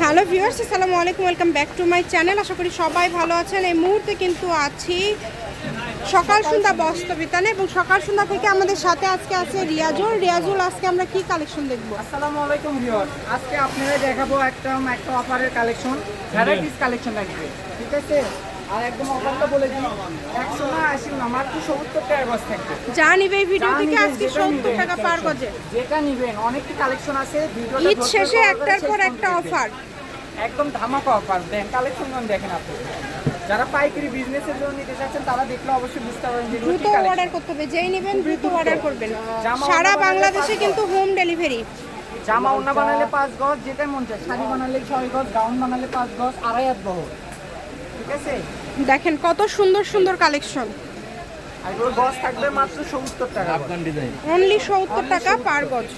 Hello viewers, আসসালামু আলাইকুম, welcome back to my channel. আশা করি সবাই ভালো আছেন। এই মুহূর্তে কিন্তু আছি সকাল সন্ধ্যা বস্তবিতানে এবং সকাল সন্ধ্যা থেকে আমাদের সাথে আজকে আছে রিয়াজুল। রিয়াজুল, আজকে আমরা কি কালেকশন দেখব? আসসালামু আলাইকুম ভিউয়ার্স। আজকে আপনারা দেখাবো একটা একটা অফারের কালেকশন ভ্যারাইটিস কালেকশন থাকবে ঠিক আছে? আর একদম অফারটা বলে দিই একশো না আশি না মাত্র সত্তর টাকা গজ থাকবে যা নিবে এই ভিডিও যা থেকে আজকে সত্তর টাকা পার গজে যেটা নিবেন অনেকটি কালেকশন আছে ঈদ শেষে একটার পর একটা অফার একদম ধামাকা অফার দেন কালেকশন দেখেন আপনি। যারা পাইকারি বিজনেসের জন্য নিতে চাচ্ছেন তারা দেখলে অবশ্যই বুঝতে পারবেন যে দ্রুত অর্ডার করতে হবে যেই নেবেন দ্রুত। অর্ডার করবেন। সারা বাংলাদেশে কিন্তু হোম ডেলিভারি জামা ওড়না বানালে পাঁচ গজ যেটাই মন চায়। শাড়ি বানালে ছয় গজ গাউন বানালে পাঁচ গজ আড়াই হাত বহর। আছে দেখেন কত সুন্দর সুন্দর কালেকশন। আর গজ থাকবে মাত্র টাকা আফগান ডিজাইন অনলি সত্তর টাকা পার গজ।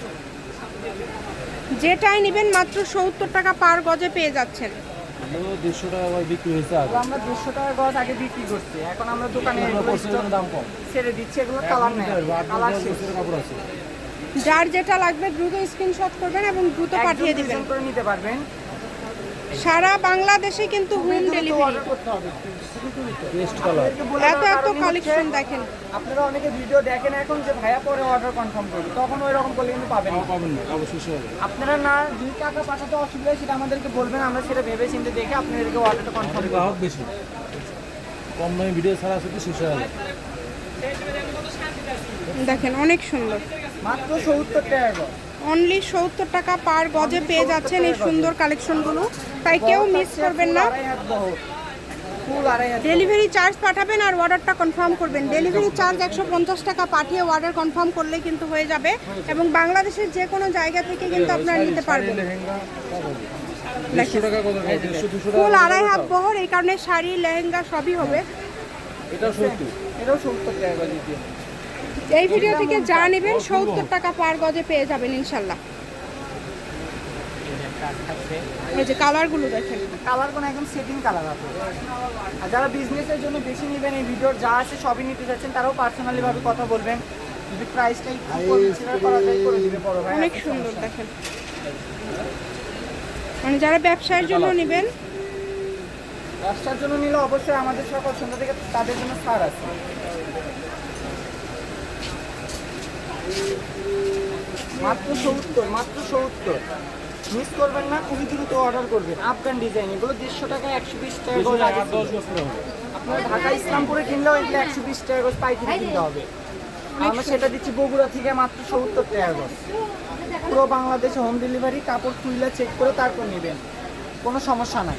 যেটাই নেবেন মাত্র সত্তর টাকা পার গজে পেয়ে যাচ্ছেন। দেড়শো টাকা করে বিক্রি হয়েছে আগে। আমরা দেড়শো টাকা গজ আগে বিক্রি করছি। এখন আমরা দোকানে দাম কম। ছেড়ে দিচ্ছি এগুলো কালার নেই। কালার কাপড় আছে। যার যেটা লাগবে দ্রুত স্ক্রিনশট করবেন এবং দ্রুত পাঠিয়ে দিবেন। করে নিতে পারবেন। সারা বাংলাদেশে কিন্তু হোম ডেলিভারি এত এত কালেকশন দেখেন। আপনারা অনেকে ভিডিও দেখেন এখন যে ভাইয়া পরে অর্ডার কনফার্ম করবে তখন ওই রকম করলে কিন্তু পাবেন না। পাবেন না অবশ্যই হবে আপনারা না দুই টাকা পাঠাতে অসুবিধা হয় সেটা আমাদেরকে বলবেন আমরা সেটা ভেবে চিন্তে দেখে আপনাদেরকে অর্ডারটা কনফার্ম করব। গ্রাহক বেশি। কম দামে ভিডিও ছাড়া শুধু শেষ হয়ে দেখেন অনেক সুন্দর। মাত্র সত্তর টাকা অনলি সত্তর টাকা পার গজে পেয়ে যাচ্ছেন এই সুন্দর কালেকশনগুলো তাই কেউ মিস করবেন না। ডেলিভারি চার্জ পাঠাবেন আর অর্ডারটা কনফার্ম করবেন। ডেলিভারি চার্জ একশো পঞ্চাশ টাকা পাঠিয়ে অর্ডার কনফার্ম করলে কিন্তু হয়ে যাবে এবং বাংলাদেশের যে কোনো জায়গা থেকে কিন্তু আপনারা নিতে পারবেন। ফুল আড়াই হাত বহর এই কারণে শাড়ি লেহেঙ্গা সবই হবে। এই ভিডিও থেকে যা নেবেন সত্তর টাকা পার গজে পেয়ে যাবেন ইনশাল্লাহ। এই যে কালারগুলো দেখেন। কালার কোনো একদম সেটিং কালার আছে। আর যারা বিজনেসের জন্য বেশি নেবেন এই ভিডিওর যা আছে সবই নিতে চাচ্ছেন তারাও পার্সোনালি ভাবে কথা বলবেন। যদি প্রাইসটা একটু কনসিডার করা যায় করে দিবে বড় ভাই। অনেক সুন্দর দেখেন। মানে যারা ব্যবসায়ের জন্য নেবেন ব্যবসার জন্য নিলে অবশ্যই আমাদের সকাল সন্ধ্যা থেকে তাদের জন্য ছাড় আছে। মাত্র সত্তর মাত্র সত্তর। মিস করবেন না খুবই দ্রুত অর্ডার করবেন। আফগান ডিজাইন এগুলো দেড়শো টাকা একশো বিশ টাকা আপনার ঢাকা ইসলামপুরে কিনলেও এগুলো একশো বিশ টাকা গজ পাইকারি কিনতে হবে। আমরা সেটা দিচ্ছি বগুড়া থেকে মাত্র সত্তর টাকা গজ পুরো বাংলাদেশে হোম ডেলিভারি কাপড় খুললে চেক করে তারপর নেবেন। কোনো সমস্যা নাই।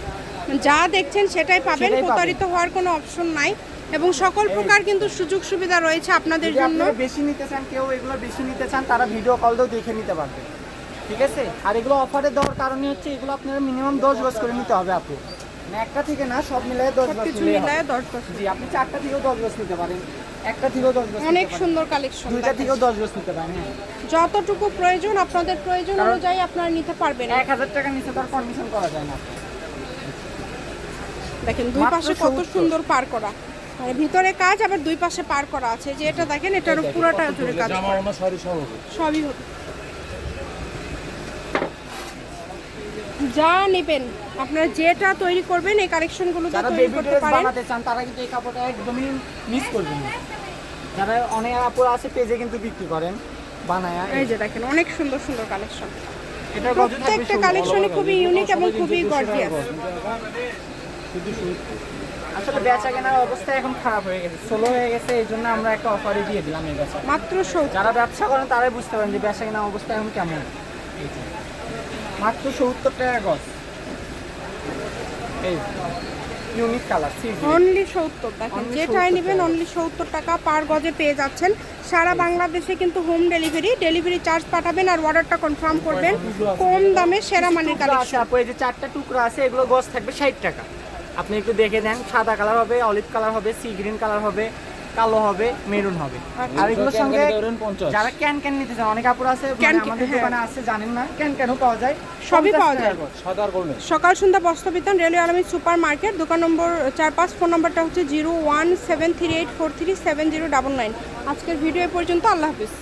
যা দেখছেন সেটাই পাবেন প্রতারিত হওয়ার কোনো অপশন নাই। এবং সকল প্রকার কিন্তু সুযোগ সুবিধা রয়েছে আপনাদের জন্য। বেশি নিতে চান কেউ এগুলো বেশি নিতে চান তারা ভিডিও কল দিয়েও দেখে নিতে পারবে। ঠিক আছে? আর এগুলো অফারে দেওয়ার কারণে হচ্ছে এগুলো আপনারা মিনিমাম দশ গজ করে নিতে হবে আপু। মানে একটা থেকে না সব মিলাই দশ গজ। মিলায় দশ দশ জি আপনি চারটা থেকেও দশ গজ নিতে পারেন। একটা থেকেও দশ গজ অনেক সুন্দর কালেকশন দুইটা থেকেও দশ গজ নিতে পারেন হ্যাঁ। যতটুকু প্রয়োজন আপনাদের প্রয়োজন অনুযায়ী আপনারা নিতে পারবেন। এক হাজার টাকা নিচে তার কন্ডিশন করা যায় না। দেখেন দুই পাশে কত সুন্দর পার করা। মানে ভিতরে কাজ আবার দুই পাশে পার করা আছে। যে এটা দেখেন এটার পুরোটা জুড়ে কাজ সবই হবে যা নেবেন আপনারা যেটা তৈরি করবেন এই কালেকশনগুলো যারা তৈরি বেবি করতে ড্রেস বানাতে চান তারা কিন্তু এই কাপড়টা একদমই মিস করবেন না। যারা অনেক আপুর আছে পেজে কিন্তু বিক্রি করেন বানায় এই। যে দেখেন অনেক সুন্দর সুন্দর কালেকশন। প্রত্যেকটা কালেকশনই খুবই ইউনিক এবং খুবই গর্জিয়াস আসলে বেচা কেনার অবস্থা এখন খারাপ হয়ে গেছে স্লো হয়ে গেছে এই জন্য আমরা একটা অফারে দিয়ে দিলাম এই বেচা মাত্র যারা ব্যবসা করেন তারাই বুঝতে পারেন যে বেচা কেনার অবস্থা এখন কেমন। মাত্র সত্তর টাকা গজ। এই ইউনিক কালার অনলি সত্তর দেখেন Only যেটাই নেবেন অনলি সত্তর টাকা পার গজে পেয়ে যাচ্ছেন। সারা বাংলাদেশে কিন্তু হোম ডেলিভারি ডেলিভারি চার্জ পাঠাবেন আর অর্ডারটা কনফার্ম করবেন। কম দামে সেরা মানের আছে কালেকশন আপু এই যে চারটা টুকরো আছে এগুলো গজ থাকবে ষাট টাকা। আপনি একটু দেখে দেন সাদা কালার হবে অলিভ কালার হবে সি গ্রিন কালার হবে। কালো হবে মেরুন হবে। আর এগুলোর সঙ্গে ক্যান ক্যান নিতে পারবেন 50 যারা ক্যান ক্যান নিতে চান অনেক আপুর আছে ক্যান মানে আমাদের হ্যাঁ। দোকানে আছে জানেন না ক্যান ক্যানও পাওয়া যায়। সবই পাওয়া যায়। সকাল সন্ধ্যা বস্ত্রবিতান রেলওয়ে আলমী সুপার মার্কেট দোকান নম্বর চার পাঁচ ফোন নম্বরটা হচ্ছে zero one seven three eight four three seven zero double nine. আজকের ভিডিও এ পর্যন্ত আল্লাহ হাফিজ।